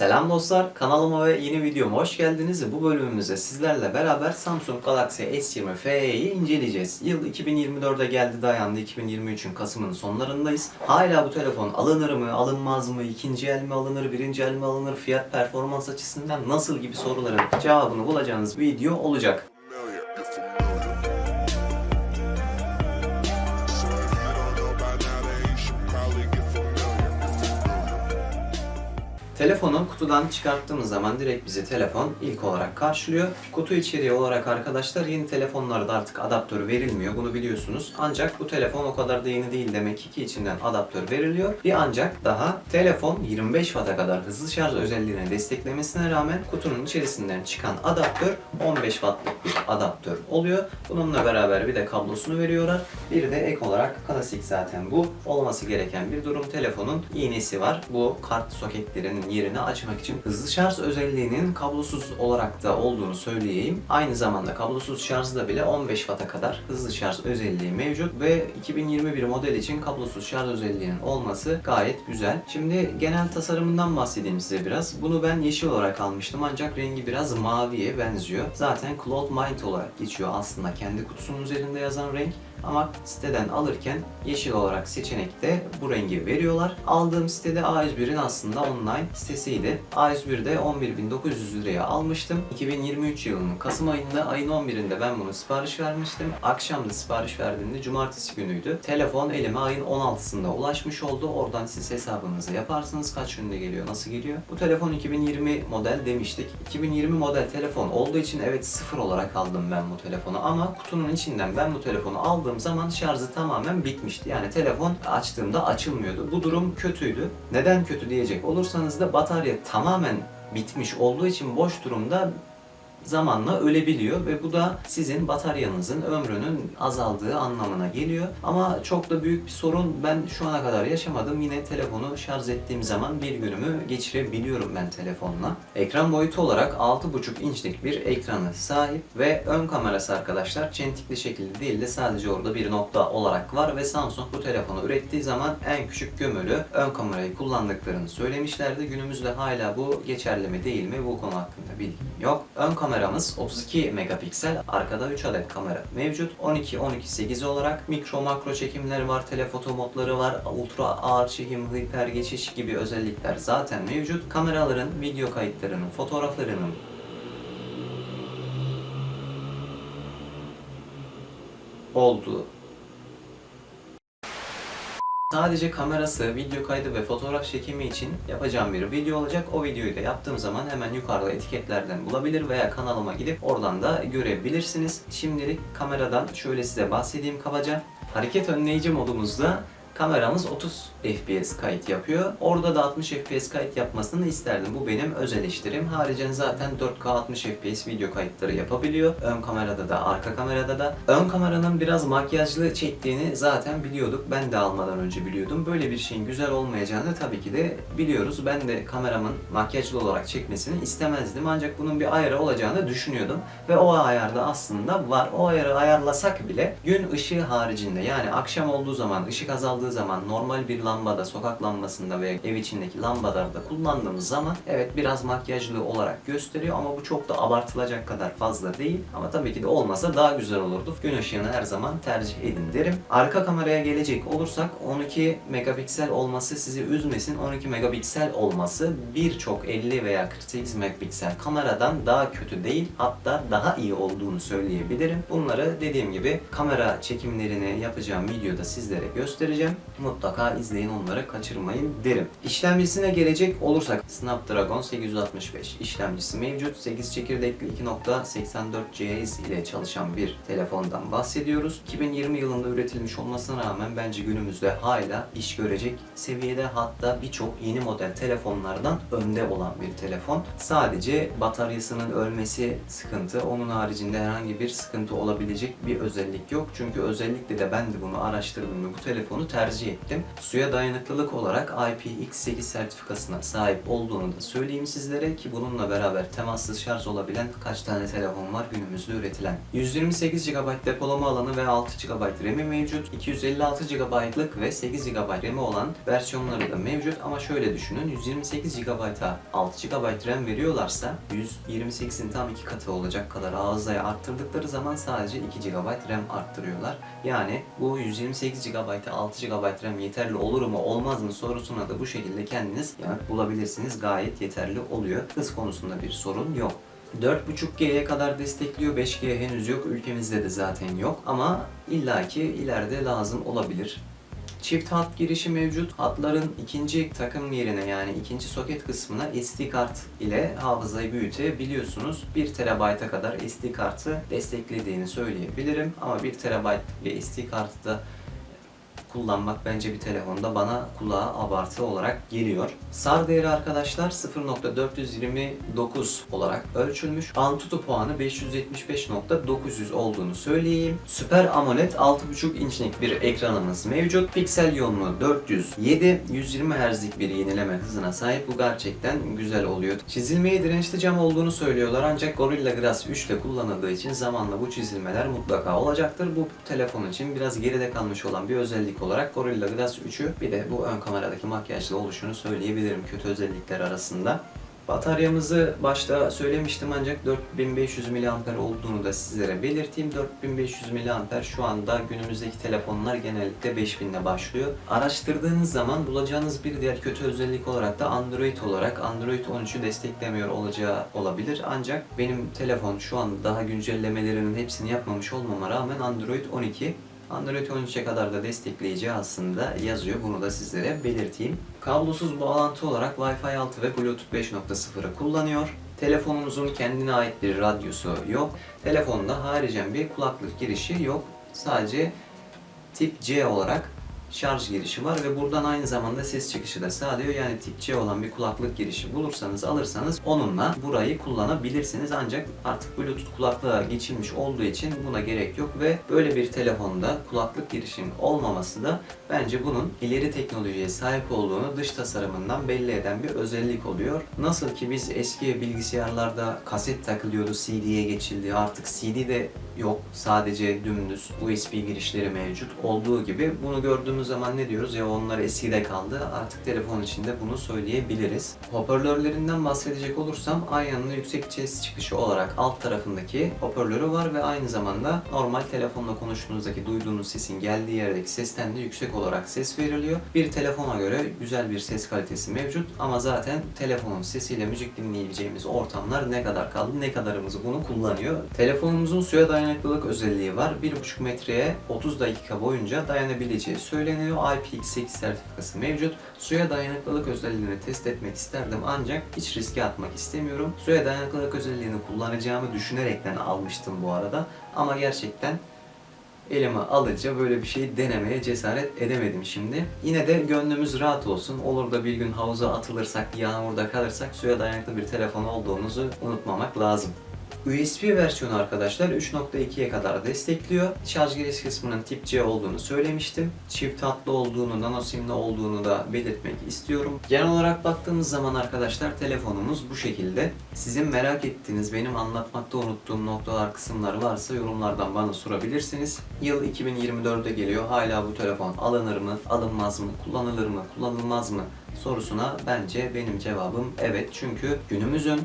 Selam dostlar, kanalıma ve yeni videoma hoş geldiniz. Bu bölümümüzde sizlerle beraber Samsung Galaxy S20 FE'yi inceleyeceğiz. Yıl 2024'e geldi dayandı, 2023'ün Kasım'ın sonlarındayız. Hala bu telefon alınır mı, alınmaz mı, ikinci el mi alınır, birinci el mi alınır, fiyat performans açısından nasıl gibi soruların cevabını bulacağınız video olacak. Telefonu kutudan çıkarttığımız zaman direkt bizi telefon ilk olarak karşılıyor. Kutu içeriği olarak arkadaşlar yeni telefonlarda artık adaptör verilmiyor. Bunu biliyorsunuz. Ancak bu telefon o kadar da yeni değil demek ki içinden adaptör veriliyor. Bir ancak daha telefon 25 Watt'a kadar hızlı şarj özelliğini desteklemesine rağmen kutunun içerisinden çıkan adaptör 15 Watt'lık bir adaptör oluyor. Bununla beraber bir de kablosunu veriyorlar. Bir de ek olarak klasik zaten bu. Olması gereken bir durum. Telefonun iğnesi var. Bu kart soketlerinin yerini açmak için hızlı şarj özelliğinin kablosuz olarak da olduğunu söyleyeyim. Aynı zamanda kablosuz şarjda bile 15 Watt'a kadar hızlı şarj özelliği mevcut ve 2021 model için kablosuz şarj özelliğinin olması gayet güzel. Şimdi genel tasarımından bahsedeyim size biraz. Bunu ben yeşil olarak almıştım ancak rengi biraz maviye benziyor. Zaten Cloud Mind olarak geçiyor aslında kendi kutusunun üzerinde yazan renk. Ama siteden alırken yeşil olarak seçenekte bu rengi veriyorlar. Aldığım sitede A101'in aslında online sitesiydi. A101'de 11.900 liraya almıştım. 2023 yılının Kasım ayında ayın 11'inde ben bunu sipariş vermiştim. Akşam da sipariş verdiğimde cumartesi günüydü. Telefon elime ayın 16'sında ulaşmış oldu. Oradan siz hesabınızı yaparsınız. Kaç günde geliyor, nasıl geliyor? Bu telefon 2020 model demiştik. 2020 model telefon olduğu için evet sıfır olarak aldım ben bu telefonu ama kutunun içinden ben bu telefonu aldığım zaman şarjı tamamen bitmişti. Yani telefon açtığımda açılmıyordu. Bu durum kötüydü. Neden kötü diyecek olursanız da batarya tamamen bitmiş olduğu için boş durumda zamanla ölebiliyor ve bu da sizin bataryanızın ömrünün azaldığı anlamına geliyor. Ama çok da büyük bir sorun ben şu ana kadar yaşamadım. Yine telefonu şarj ettiğim zaman bir günümü geçirebiliyorum ben telefonla. Ekran boyutu olarak 6.5 inçlik bir ekranı sahip ve ön kamerası arkadaşlar çentikli şekilde değil de sadece orada bir nokta olarak var ve Samsung bu telefonu ürettiği zaman en küçük gömülü ön kamerayı kullandıklarını söylemişlerdi. Günümüzde hala bu geçerli mi değil mi bu konu hakkında bilgim yok. Ön kameramız 32 megapiksel, arkada 3 adet kamera mevcut. 12-12-8 olarak mikro makro çekimleri var, telefoto modları var, ultra ağır çekim, hiper geçiş gibi özellikler zaten mevcut. Kameraların video kayıtlarının, fotoğraflarının olduğu Sadece kamerası, video kaydı ve fotoğraf çekimi için yapacağım bir video olacak. O videoyu da yaptığım zaman hemen yukarıda etiketlerden bulabilir veya kanalıma gidip oradan da görebilirsiniz. Şimdilik kameradan şöyle size bahsedeyim kabaca. Hareket önleyici modumuzda kameramız 30 FPS kayıt yapıyor. Orada da 60 FPS kayıt yapmasını isterdim. Bu benim öz eleştirim. Haricen zaten 4K 60 FPS video kayıtları yapabiliyor. Ön kamerada da, arka kamerada da. Ön kameranın biraz makyajlı çektiğini zaten biliyorduk. Ben de almadan önce biliyordum. Böyle bir şeyin güzel olmayacağını tabii ki de biliyoruz. Ben de kameramın makyajlı olarak çekmesini istemezdim. Ancak bunun bir ayarı olacağını düşünüyordum. Ve o ayarda aslında var. O ayarı ayarlasak bile gün ışığı haricinde yani akşam olduğu zaman, ışık azaldığı zaman normal bir lambada, sokak lambasında veya ev içindeki lambalarda kullandığımız zaman evet biraz makyajlı olarak gösteriyor ama bu çok da abartılacak kadar fazla değil. Ama tabii ki de olmasa daha güzel olurdu. Gün ışığını her zaman tercih edin derim. Arka kameraya gelecek olursak 12 megapiksel olması sizi üzmesin. 12 megapiksel olması birçok 50 veya 48 megapiksel kameradan daha kötü değil. Hatta daha iyi olduğunu söyleyebilirim. Bunları dediğim gibi kamera çekimlerini yapacağım videoda sizlere göstereceğim. Mutlaka izleyin onları kaçırmayın derim. İşlemcisine gelecek olursak Snapdragon 865 işlemcisi mevcut. 8 çekirdekli 2.84 GHz ile çalışan bir telefondan bahsediyoruz. 2020 yılında üretilmiş olmasına rağmen bence günümüzde hala iş görecek seviyede hatta birçok yeni model telefonlardan önde olan bir telefon. Sadece bataryasının ölmesi sıkıntı. Onun haricinde herhangi bir sıkıntı olabilecek bir özellik yok. Çünkü özellikle de ben de bunu araştırdım ve bu telefonu tercih tercih ettim. Suya dayanıklılık olarak IPX8 sertifikasına sahip olduğunu da söyleyeyim sizlere ki bununla beraber temassız şarj olabilen kaç tane telefon var günümüzde üretilen. 128 GB depolama alanı ve 6 GB RAM'i mevcut. 256 GB'lık ve 8 GB RAM'i olan versiyonları da mevcut ama şöyle düşünün 128 GB'a 6 GB RAM veriyorlarsa 128'in tam iki katı olacak kadar ağızaya arttırdıkları zaman sadece 2 GB RAM arttırıyorlar. Yani bu 128 GB'a 6 GB RAM yeterli olur mu olmaz mı sorusuna da bu şekilde kendiniz yanıt bulabilirsiniz. Gayet yeterli oluyor. Hız konusunda bir sorun yok. 4.5G'ye kadar destekliyor. 5G henüz yok. Ülkemizde de zaten yok. Ama illaki ileride lazım olabilir. Çift hat girişi mevcut. Hatların ikinci takım yerine yani ikinci soket kısmına SD kart ile hafızayı büyütebiliyorsunuz. 1 TB'a kadar SD kartı desteklediğini söyleyebilirim. Ama 1 TB ile SD kartı da kullanmak bence bir telefonda bana kulağa abartı olarak geliyor. SAR değeri arkadaşlar 0.429 olarak ölçülmüş. Antutu puanı 575.900 olduğunu söyleyeyim. Süper AMOLED 6.5 inçlik bir ekranımız mevcut. Piksel yoğunluğu 407, 120 Hz'lik bir yenileme hızına sahip. Bu gerçekten güzel oluyor. Çizilmeye dirençli cam olduğunu söylüyorlar ancak Gorilla Glass 3 ile kullanıldığı için zamanla bu çizilmeler mutlaka olacaktır. Bu telefon için biraz geride kalmış olan bir özellik olarak Gorilla Glass 3'ü bir de bu ön kameradaki makyajlı oluşunu söyleyebilirim kötü özellikler arasında. Bataryamızı başta söylemiştim ancak 4500 mAh olduğunu da sizlere belirteyim. 4500 mAh şu anda günümüzdeki telefonlar genellikle 5000 ile başlıyor. Araştırdığınız zaman bulacağınız bir diğer kötü özellik olarak da Android olarak Android 13'ü desteklemiyor olacağı olabilir. Ancak benim telefon şu an daha güncellemelerinin hepsini yapmamış olmama rağmen Android 12 Android 13'e kadar da destekleyeceği aslında yazıyor. Bunu da sizlere belirteyim. Kablosuz bağlantı olarak Wi-Fi 6 ve Bluetooth 5.0'ı kullanıyor. Telefonumuzun kendine ait bir radyosu yok. Telefonda haricen bir kulaklık girişi yok. Sadece tip C olarak şarj girişi var ve buradan aynı zamanda ses çıkışı da sağlıyor. Yani tip C olan bir kulaklık girişi bulursanız alırsanız onunla burayı kullanabilirsiniz. Ancak artık Bluetooth kulaklığa geçilmiş olduğu için buna gerek yok ve böyle bir telefonda kulaklık girişinin olmaması da bence bunun ileri teknolojiye sahip olduğunu dış tasarımından belli eden bir özellik oluyor. Nasıl ki biz eski bilgisayarlarda kaset takılıyordu, CD'ye geçildi. Artık CD de yok. Sadece dümdüz USB girişleri mevcut olduğu gibi bunu gördüğümüz zaman ne diyoruz? Ya onlar eskide kaldı. Artık telefon içinde bunu söyleyebiliriz. Hoparlörlerinden bahsedecek olursam Ayan'ın yüksek ses çıkışı olarak alt tarafındaki hoparlörü var ve aynı zamanda normal telefonla konuştuğunuzdaki duyduğunuz sesin geldiği yerdeki sesten de yüksek olarak ses veriliyor. Bir telefona göre güzel bir ses kalitesi mevcut ama zaten telefonun sesiyle müzik dinleyebileceğimiz ortamlar ne kadar kaldı, ne kadarımız bunu kullanıyor. Telefonumuzun suya dayanıklılık özelliği var. 1,5 metreye 30 dakika boyunca dayanabileceği söyleniyor. IPX8 sertifikası mevcut. Suya dayanıklılık özelliğini test etmek isterdim ancak hiç riske atmak istemiyorum. Suya dayanıklılık özelliğini kullanacağımı düşünerekten almıştım bu arada. Ama gerçekten elime alınca böyle bir şey denemeye cesaret edemedim şimdi. Yine de gönlümüz rahat olsun. Olur da bir gün havuza atılırsak, yağmurda kalırsak suya dayanıklı bir telefon olduğumuzu unutmamak lazım. USB versiyonu arkadaşlar 3.2'ye kadar destekliyor. Şarj giriş kısmının tip C olduğunu söylemiştim. Çift hatlı olduğunu, nano simli olduğunu da belirtmek istiyorum. Genel olarak baktığımız zaman arkadaşlar telefonumuz bu şekilde. Sizin merak ettiğiniz, benim anlatmakta unuttuğum noktalar, kısımlar varsa yorumlardan bana sorabilirsiniz. Yıl 2024'e geliyor. Hala bu telefon alınır mı, alınmaz mı, kullanılır mı, kullanılmaz mı sorusuna bence benim cevabım evet. Çünkü günümüzün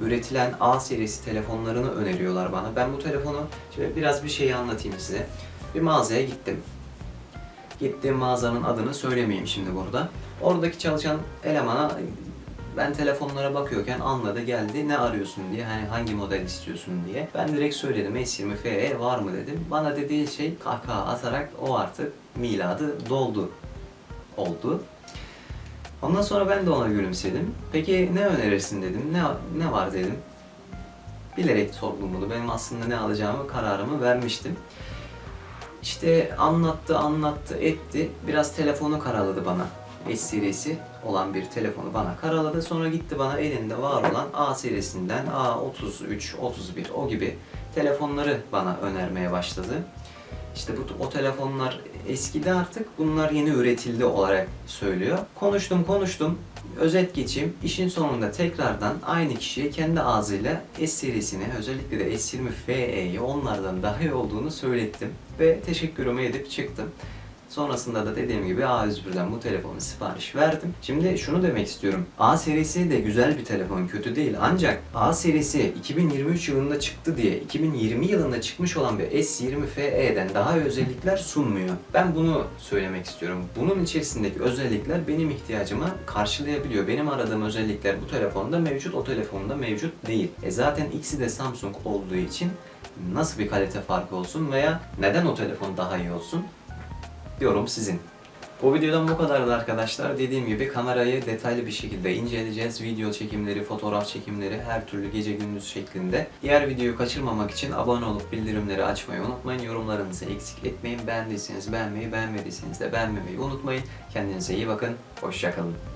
üretilen A serisi telefonlarını öneriyorlar bana. Ben bu telefonu şimdi biraz bir şeyi anlatayım size. Bir mağazaya gittim. Gittiğim mağazanın adını söylemeyeyim şimdi burada. Oradaki çalışan elemana ben telefonlara bakıyorken anladı geldi ne arıyorsun diye hani hangi model istiyorsun diye. Ben direkt söyledim S20 FE var mı dedim. Bana dediği şey kahkaha atarak o artık miladı doldu oldu. Ondan sonra ben de ona gülümsedim. Peki ne önerirsin dedim. Ne ne var dedim. Bilerek sordum bunu. Benim aslında ne alacağımı kararımı vermiştim. İşte anlattı, anlattı, etti. Biraz telefonu karaladı bana. S serisi olan bir telefonu bana karaladı. Sonra gitti bana elinde var olan A serisinden A33, 31 o gibi telefonları bana önermeye başladı. İşte bu o telefonlar eskidi artık. Bunlar yeni üretildi olarak söylüyor. Konuştum konuştum. Özet geçeyim. İşin sonunda tekrardan aynı kişiye kendi ağzıyla S serisini özellikle de S20 FE'yi onlardan daha iyi olduğunu söylettim. Ve teşekkürümü edip çıktım. Sonrasında da dediğim gibi A101'den bu telefonu sipariş verdim. Şimdi şunu demek istiyorum. A serisi de güzel bir telefon, kötü değil. Ancak A serisi 2023 yılında çıktı diye 2020 yılında çıkmış olan bir S20 FE'den daha özellikler sunmuyor. Ben bunu söylemek istiyorum. Bunun içerisindeki özellikler benim ihtiyacımı karşılayabiliyor. Benim aradığım özellikler bu telefonda mevcut, o telefonda mevcut değil. E zaten ikisi de Samsung olduğu için nasıl bir kalite farkı olsun veya neden o telefon daha iyi olsun? Yorum sizin. Bu videodan bu kadardı arkadaşlar. Dediğim gibi kamerayı detaylı bir şekilde inceleyeceğiz. Video çekimleri, fotoğraf çekimleri her türlü gece gündüz şeklinde. Diğer videoyu kaçırmamak için abone olup bildirimleri açmayı unutmayın. Yorumlarınızı eksik etmeyin. Beğendiyseniz beğenmeyi, beğenmediyseniz de beğenmemeyi unutmayın. Kendinize iyi bakın. Hoşçakalın.